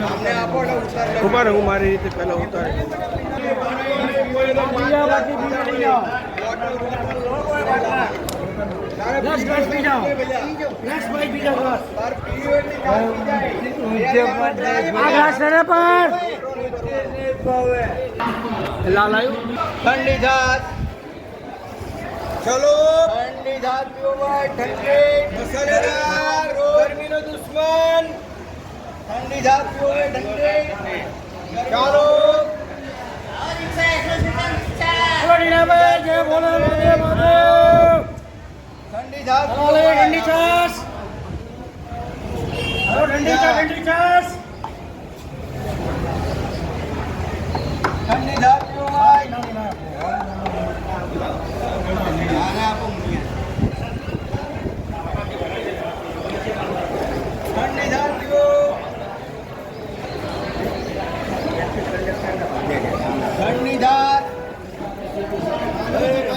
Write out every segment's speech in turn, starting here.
ખબર હું મારી રીતે પહેલા ઉતારી લાલ આવ્યું ઠંડી જાત ચલો ઠંડી જાત પીવો ભાઈ ઠંડી મસાલેદાર ગરમીનો દુશ્મન ઠંડી જાત પીવો ભાઈ ઠંડી ચાલો ઠંડી જાત પીવો ભાઈ. ઠંડી જાત પીવો ભાઈ ઠંડી જાત પીવો ઠંડી જાત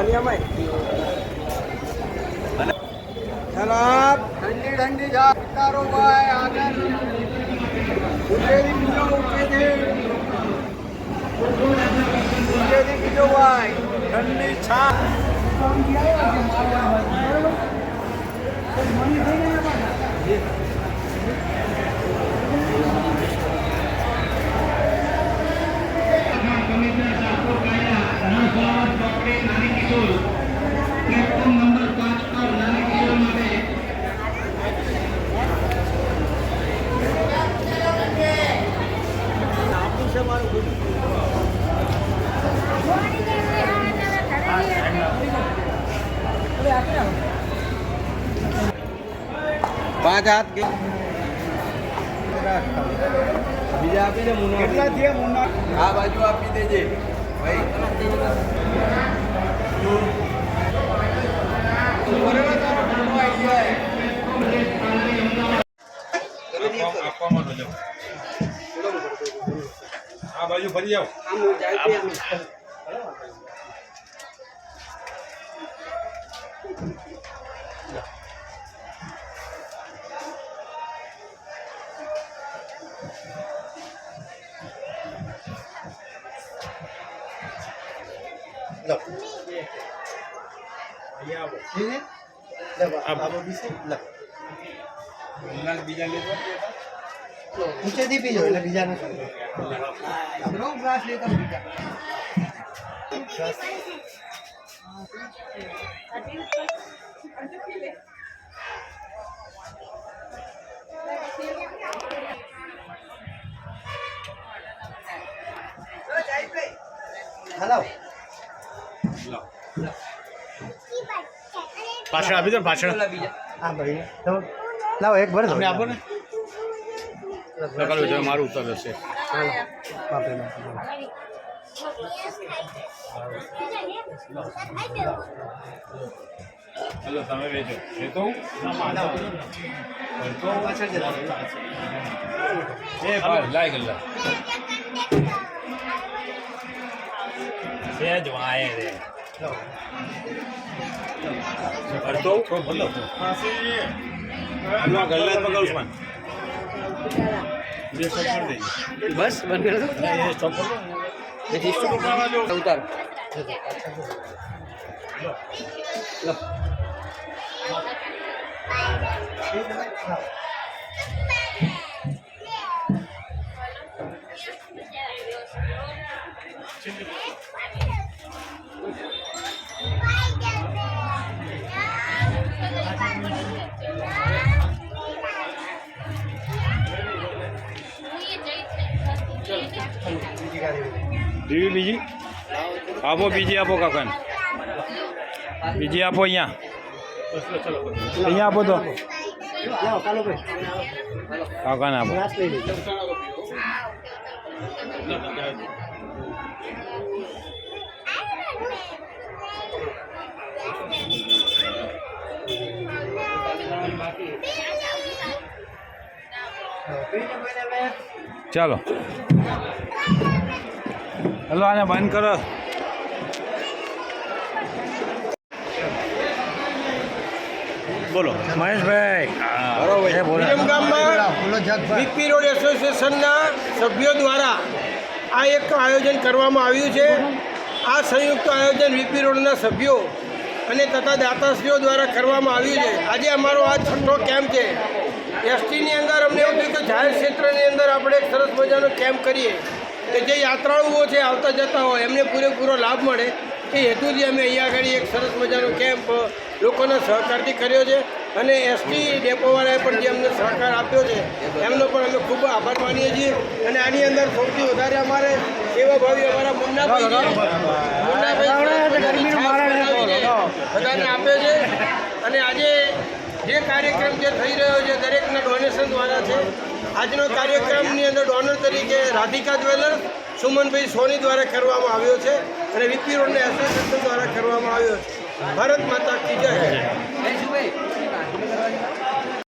વાલિયામાં સલામ ઠંડી ઠંડી જા તારો ભાઈ આગળ. ઉતરેલી બીજો છે ઉતરેલી બીજો ભાઈ. ઠંડી છા પાંચ હાથ કે? બીજા આપી દે મુન્ના કેટલા થયા મુન્ના આ બાજુ આપી દેજે. ભાઈ. આ બાજુ ફરી જાઓ બીજા લેવા ઊંચેથી પીજો એટલે બીજા નથી આપણો ગ્લાસ લેતા બીજા હલો પાછળ આપી દો પાછળ. હા ભાઈ. તો લાવો એક ભરે તમે આપો ને. લગાડો મારું ઉત્તર હશે. હાલો. બાપરે બાપરે. ચલો તમે વેચો. વેચો. એ ભાઈ લાઈ ગલ્લા. સેજ વાય રે બોલો અલ્લા ગલ્લા પકડ ઉસ્માન કરી બસ બંધ કરી સ્ટોપ કરો. પછી ઉતાર. બીજી ગાડી બીજી? આપો બીજી આપો કાકાને. બીજી આપો અહીંયા. અહીંયા આપો તો. કાકાને આપો. ચાલો. હલો આને બંધ કરો. બોલો. મહેશભાઈ. બીપી બોલો. વિરમગામમાં વીપી રોડ એસોસિએશનના સભ્યો દ્વારા આ એક આયોજન કરવામાં આવ્યું છે. આ સંયુક્ત આયોજન વીપી રોડના સભ્યો અને તથા દાતાશ્રીઓ દ્વારા કરવામાં આવ્યું છે. આજે અમારો આ છઠ્ઠો કેમ્પ છે. એસટીની અંદર અમને એવું થયું કે જાહેર ક્ષેત્રની અંદર આપણે એક સરસ મજાનો કેમ્પ કરીએ. કે જે યાત્રાળુઓ છે આવતા જતા હોય એમને પૂરેપૂરો લાભ મળે. એ હેતુથી અમે અહીંયા આગળ એક સરસ મજાનો કેમ્પ લોકોના સહકારથી કર્યો છે. અને એસટી ડેપોવાળાએ પણ જે અમને સહકાર આપ્યો છે એમનો પણ અમે ખૂબ આભાર માનીએ છીએ. અને આની અંદર સૌથી વધારે અમારે સેવાભાવી અમારા મુન્નાભાઈ. મુન્નાભાઈ બધાને આપે છે. અને આજે જે કાર્યક્રમ જે થઈ રહ્યો છે દરેકના ડોનેશન દ્વારા છે આજનો કાર્યક્રમની અંદર ડોનર તરીકે રાધિકા જ્વેલર્સ, સુમનભાઈ સોની દ્વારા કરવામાં આવ્યો છે અને વીપી રોડના એસોસિએશન દ્વારા કરવામાં આવ્યો છે. ભારત માતા કી જય.